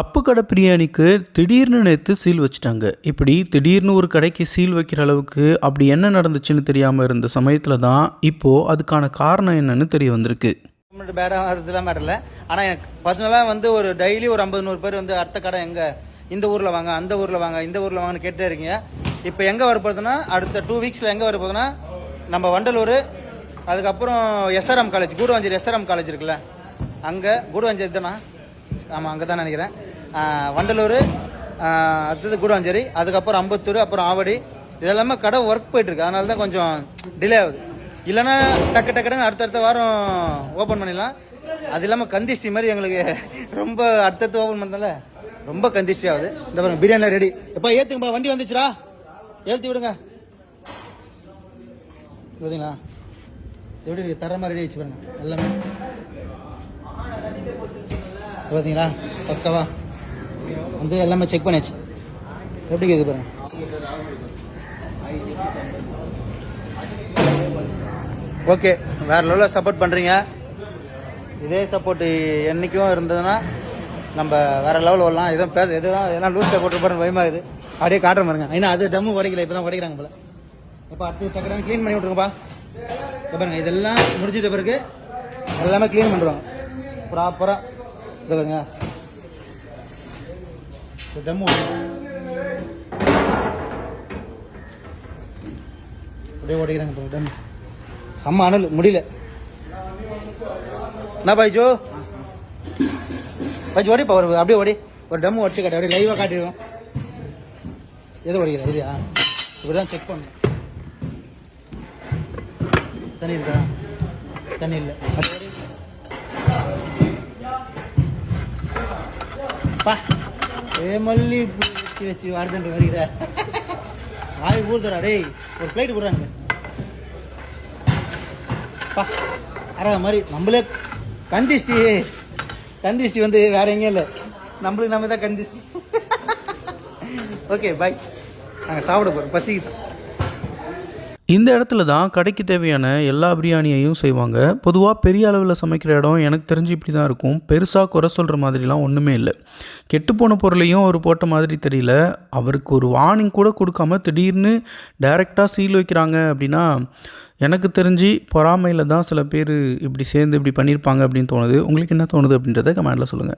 அப்பு கடை பிரியாணிக்கு திடீர்னு நேற்று சீல் வச்சுட்டாங்க. இப்படி திடீர்னு ஒரு கடைக்கு சீல் வைக்கிற அளவுக்கு அப்படி என்ன நடந்துச்சுன்னு தெரியாமல் இருந்த சமயத்தில் தான் இப்போது அதுக்கான காரணம் என்னன்னு தெரிய வந்திருக்கு. கவர்மெண்ட் பேடாக அதெல்லாம் ஆனால் எனக்கு பர்சனலாக வந்து ஒரு டெய்லி ஒரு ஐம்பது நூறு பேர் வந்து அடுத்த கடை எங்கே? இந்த ஊரில் வாங்க அந்த ஊரில் வாங்க இந்த ஊரில் வாங்கன்னு கேட்டே இருக்கீங்க. இப்போ எங்கே வரப்போகுதுன்னா அடுத்த டூ வீக்ஸில் எங்கே வரப்போகுதுன்னா நம்ம வண்டலூர் அதுக்கப்புறம் SRM college Guduvanchery SRM college இருக்குல்ல. அங்கே கூடுவாஞ்சேரி தானா? ஆமாம் அங்கே தான் நினைக்கிறேன். வண்டலூர் அடுத்தது கூடாஞ்சேரி அதுக்கப்புறம் அம்பத்தூர் அப்புறம் ஆவடி. இதெல்லாமே கடை ஒர்க் போயிட்டுருக்கு. அதனால தான் கொஞ்சம் டிலே ஆகுது. இல்லைன்னா டக்கு டக்குன்னு அடுத்தடுத்த வாரம் ஓப்பன் பண்ணிடலாம். அது இல்லாமல் கந்திஷ்டி மாதிரி எங்களுக்கு ரொம்ப அடுத்தடுத்து ஓப்பன் பண்ணதால ரொம்ப கந்திஷ்டி ஆகுது. இந்த பாருங்க பிரியாணி ரெடி எப்பா ஏற்றுங்கப்பா வண்டி வந்துச்சுடா. ஏற்றி விடுங்க. சரிங்களா எப்படி இருக்கு? தரமாக ரெடி ஆயிடுச்சு பாருங்க. எல்லாமே. பார்த்தீங்களா பக்கவா? வந்து எல்லாமே செக் பண்ணியாச்சு எப்படி இருக்குது பாருங்க. ஓகே வேற லெவலில் சப்போர்ட் பண்ணுறீங்க இதே சப்போர்ட்டு என்றைக்கும் இருந்ததுன்னா நம்ம வேற லெவல் வரலாம். எதுவும் பேச எதுவும் எதனா லூஸ் சப்போர்ட் போகிற பயமாகுது அப்படியே காட்டுற பாருங்க. ஏன்னா அது டம்மு உடைக்கல இப்போ தான் உடைக்கிறாங்க போல. இப்போ அடுத்து டக்குனு க்ளீன் பண்ணி விட்ருங்கப்பா பாருங்க இதெல்லாம் முடிஞ்சிட்ட பிறகு எல்லாமே க்ளீன் பண்ணுறோம் ப்ராப்பராக இதை பாருங்க. Да டம்மு அப்படியே ஓடிக்கிறாங்க பாருங்க டம்மு செம்ம அனல் முடியல. என்ன பாய்ஜோ பாய்ஜி ஓடிப்பா ஒரு அப்படியே ஓடி. ஒரு டம் உடச்சு காட்டு அப்படியே லைவாக காட்டிடுவோம். எது ஓடிக்கிற இல்லையா இப்படி தான் செக் பண்ணணும் தண்ணி இருக்கா? தண்ணி இல்லை. பா. ஏ மல்லி வச்சு வச்சு வாடுதுன்ற வருகிறா. வாய் ஊறுதுடா டேய் ஒரு பிளேட் போடுறாங்க பா அற மாதிரி நம்மளே கந்திஷ்டி. கந்திஷ்டி வந்து வேற எங்கேயும் இல்லை. நம்மளுக்கு நம்ம தான் கந்திஷ்டி. ஓகே பாய் நாங்கள் சாப்பிட போகிறோம் பசிக்குது. இந்த இடத்துல தான் கடைக்கு தேவையான எல்லா பிரியாணியையும் செய்வாங்க. பொதுவாக பெரிய அளவில் சமைக்கிற இடம் எனக்கு தெரிஞ்சு இப்படி தான் இருக்கும். பெருசாக குறை சொல்கிற மாதிரிலாம் ஒன்றுமே இல்லை. கெட்டுப்போன பொருளையும் அவர் போட்ட மாதிரி தெரியல. அவருக்கு ஒரு வார்னிங் கூட கொடுக்காம திடீர்னு டைரெக்டாக சீல் வைக்கிறாங்க அப்படின்னா எனக்கு தெரிஞ்சு பொறாமையில் தான் சில பேர் இப்படி சேர்ந்து இப்படி பண்ணியிருப்பாங்க அப்படின்னு தோணுது. உங்களுக்கு என்ன தோணுது அப்படின்றத கமெண்டில் சொல்லுங்கள்